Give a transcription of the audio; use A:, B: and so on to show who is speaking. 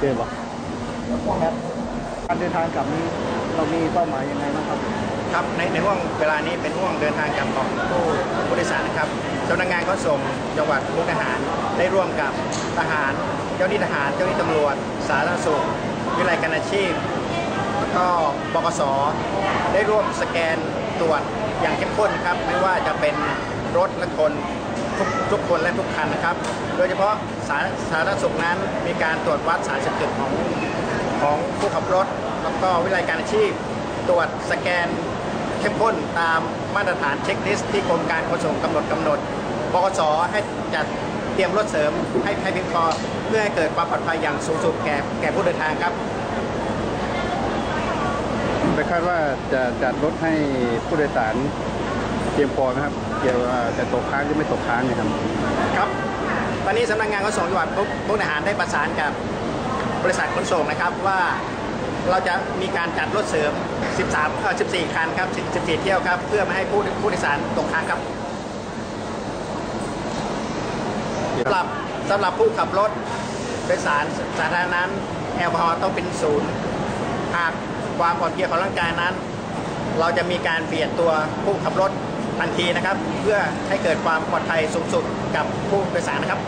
A: เจอปะการเดินทางกลับนี้เรามีเป้าหมายยังไงบ้างครับ
B: ครับในในห่วงเวลานี้เป็นห่วงเดินทางกลับของผู้ผู้โดยสารนะครับเจ้าหน้าที่งานก็ส่งจังหวัดมุกดาหารได้ร่วมกับทหาร เจ้าหน้าที่ทหารเจ้าหน้าที่ตำรวจ สาธารณสุขวิไลการอาชีพแล้วก็บกสได้ร่วมสแกนตรวจอย่างเข้มข้นครับ ไม่ว่าจะเป็นรถและคน ทุกทุกคนและทุกคันนะครับ โดยเฉพาะสาสาธารณสุขนั้นมีการตรวจวัดสารเสพติดของของผู้ขับรถ แล้วก็วิไลการอาชีพ ตรวจสแกนเข้มข้นตามมาตรฐานเช็คลิสต์ที่กรมการขนส่งกำหนดกำหนดบกสให้จัดเตรียมรถเสริมให้ให้เพียงพอเพื่อให้เกิดความปลอดภัยอย่างสูงสุดแก่แก่ผู้เดินทางครับ
C: ไปคาดว่าจะจัดรถให้ผู้โดยสาร พียงพอไหมครับ เกี่ยวกับจะตกค้างหรือไม่ตกค้างเนะครับ
B: ครับ ตอนนี้สำนักงานขนส่งจังหวัดมุกดาหารได้ประสานกับบริษัทขนส่งนะครับว่าเราจะมีการจัดรถเสริม 13เอ่อ14 คันครับ 14 เที่ยวครับ เพื่อไม่ให้ผู้ผู้โดยสารตกค้างครับสำหรับสำหรับผู้ขับรถโดยสารสาธารณะนั้นแอลกอฮอล์ต้องเป็นศูนย์หากความปลอดภัยของร่างกายนั้น เราจะมีการเปลี่ยนตัวผู้ขับรถ ทันทีนะครับ เพื่อให้เกิดความปลอดภัยสูงสุดกับผู้โดยสารนะครับ